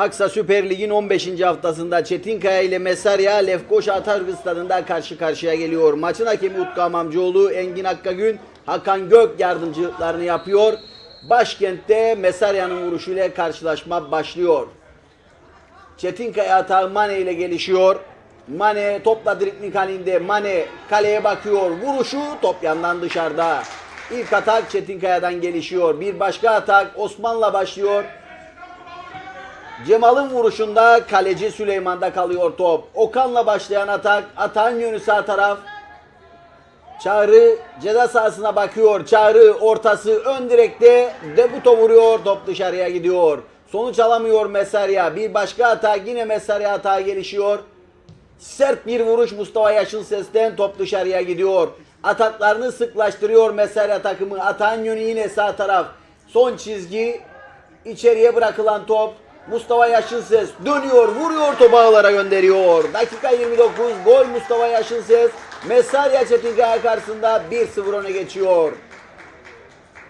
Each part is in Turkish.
Aksa Süper Lig'in 15. haftasında Çetinkaya ile Mesarya Lefkoşa Atatürk Stadı'nda karşı karşıya geliyor. Maçın hakemi Utku Amamcıoğlu, Engin Akkagün, Hakan Gök yardımcılıklarını yapıyor. Başkentte Mesarya'nın vuruşuyla karşılaşma başlıyor. Çetinkaya atağı Mane ile gelişiyor. Mane topla dripling halinde. Mane kaleye bakıyor. Vuruşu top yandan dışarıda. İlk atak Çetinkaya'dan gelişiyor. Bir başka atak Osman'la başlıyor. Cemal'ın vuruşunda kaleci Süleyman'da kalıyor top. Okan'la başlayan atak. Atağın yönü sağ taraf. Çağrı ceza sahasına bakıyor. Çağrı ortası ön direkte debuto vuruyor. Top dışarıya gidiyor. Sonuç alamıyor Mesarya. Bir başka atak yine Mesarya hata gelişiyor. Sert bir vuruş Mustafa Yaşın sesten top dışarıya gidiyor. Ataklarını sıklaştırıyor Mesarya takımı. Atağın yönü yine sağ taraf. Son çizgi içeriye bırakılan top. Mustafa Yaşın ses dönüyor, vuruyor topu ağlara gönderiyor. Dakika 29 gol Mustafa Yaşın ses. Mesarya Çetinkaya karşısında 1-0 öne geçiyor.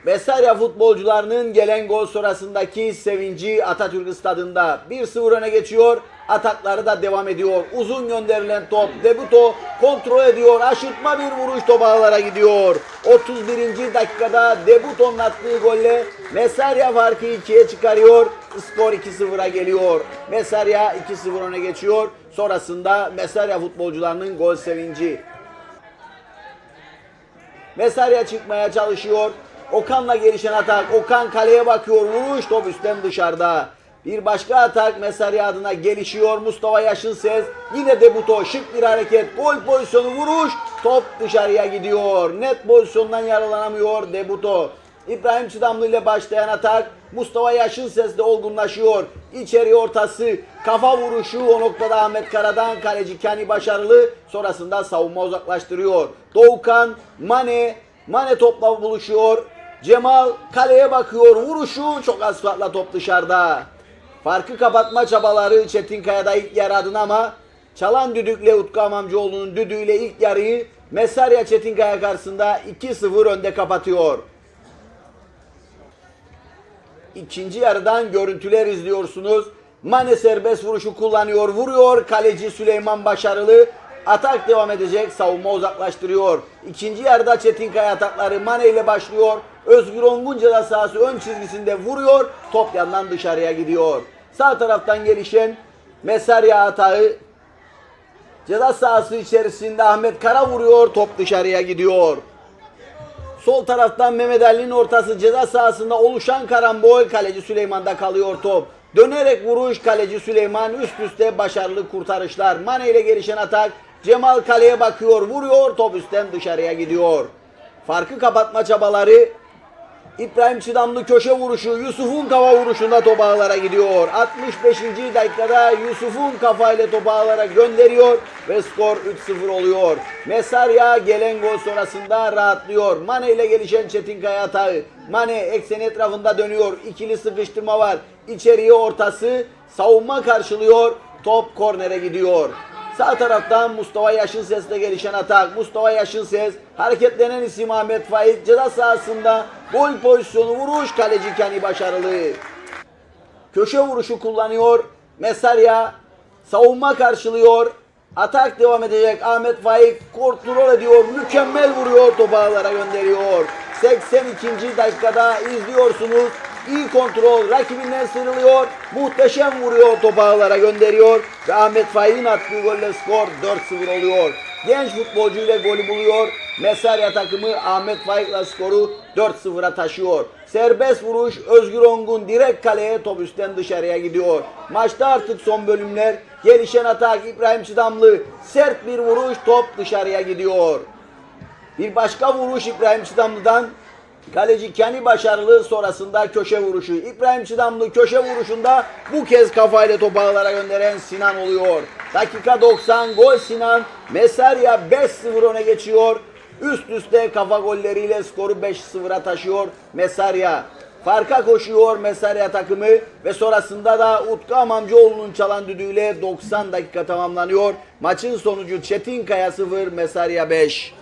Mesarya futbolcularının gelen gol sonrasındaki sevinci Atatürk stadında 1-0 öne geçiyor. Atakları da devam ediyor. Uzun gönderilen top Debuto kontrol ediyor. Aşırtma bir vuruş top ağlara gidiyor. 31. dakikada Debuto'nun attığı golle Mesarya farkı 2'ye çıkarıyor. Skor 2-0'a geliyor. Mesarya 2-0 öne geçiyor. Sonrasında Mesarya futbolcularının gol sevinci. Mesarya çıkmaya çalışıyor. Okan'la gelişen atak. Okan kaleye bakıyor. Vuruş top üstten dışarıda. Bir başka atak Mesarya adına gelişiyor. Mustafa Yaşın ses. Yine debuto. Şık bir hareket. Gol pozisyonu vuruş. Top dışarıya gidiyor. Net pozisyondan yaralanamıyor debuto. İbrahim Çıdamlı ile başlayan atak Mustafa Yaşın sesle olgunlaşıyor. İçeri ortası kafa vuruşu o noktada Ahmet Kara'dan kaleci Kani başarılı. Sonrasında savunma uzaklaştırıyor. Doğukan, Mane, Mane topla buluşuyor. Cemal kaleye bakıyor. Vuruşu çok az farkla top dışarıda. Farkı kapatma çabaları Çetinkaya'da ilk yarı adına ama çalan düdükle Utku Amamcıoğlu'nun düdüğüyle ilk yarıyı Mesarya Çetinkaya karşısında 2-0 önde kapatıyor. İkinci yarıdan görüntüler izliyorsunuz. Mane serbest vuruşu kullanıyor, vuruyor. Kaleci Süleyman başarılı. Atak devam edecek, savunma uzaklaştırıyor. İkinci yarıda Çetinkaya atakları Mane ile başlıyor. Özgür Ongun ceza sahası ön çizgisinde vuruyor. Top yandan dışarıya gidiyor. Sağ taraftan gelişen Mesarya atağı ceza sahası içerisinde Ahmet Kara vuruyor. Top dışarıya gidiyor. Sol taraftan Mehmet Ali'nin ortası ceza sahasında oluşan karambol kaleci Süleyman'da kalıyor top. Dönerek vuruş kaleci Süleyman üst üste başarılı kurtarışlar. Mane ile gelişen atak Cemal kaleye bakıyor vuruyor top üstten dışarıya gidiyor. Farkı kapatma çabaları İbrahim Çıdamlı köşe vuruşu Yusuf'un kafa vuruşunda top ağlara gidiyor. 65. dakikada Yusuf'un kafayla topu ağlara gönderiyor ve skor 3-0 oluyor. Mesarya gelen gol sonrasında rahatlıyor. Mane ile gelişen Çetinkaya atağı. Mane eksen etrafında dönüyor. İkili sıkıştırma var. İçeriye ortası savunma karşılıyor. Top kornere gidiyor. Sağ taraftan Mustafa Yaşın Ses'le gelişen atak. Mustafa Yaşın Ses hareketlenen isim Ahmet Faik ceza sahasında gol pozisyonu vuruş kaleci Kani başarılı. Köşe vuruşu kullanıyor. Mesarya savunma karşılıyor. Atak devam edecek. Ahmet Faik kontrol ediyor. Mükemmel vuruyor. Topu ağlara gönderiyor. 82. dakikada izliyorsunuz. İyi kontrol. Rakibinden sıyrılıyor. Muhteşem vuruyor. Topu ağlara gönderiyor. Ve Ahmet Faik'in attığı golle skor 4-0 oluyor. Genç futbolcu ile golü buluyor. Mesarya takımı Ahmet Faik'la skoru 4-0'a taşıyor. Serbest vuruş Özgür Ongun direkt kaleye top üstten dışarıya gidiyor. Maçta artık son bölümler. Gelişen atak İbrahim Çıdamlı. Sert bir vuruş top dışarıya gidiyor. Bir başka vuruş İbrahim Çıdamlı'dan. Kaleci Kani başarılı sonrasında köşe vuruşu. İbrahim Çıdamlı köşe vuruşunda bu kez kafayla topu ağlara gönderen Sinan oluyor. Dakika 90 gol Sinan. Mesarya 5-0 öne geçiyor. Üst üste kafa golleriyle skoru 5-0'a taşıyor Mesarya. Farka koşuyor Mesarya takımı ve sonrasında da Utku Amamcıoğlu'nun çalan düdüğüyle 90 dakika tamamlanıyor. Maçın sonucu Çetinkaya 0, Mesarya 5.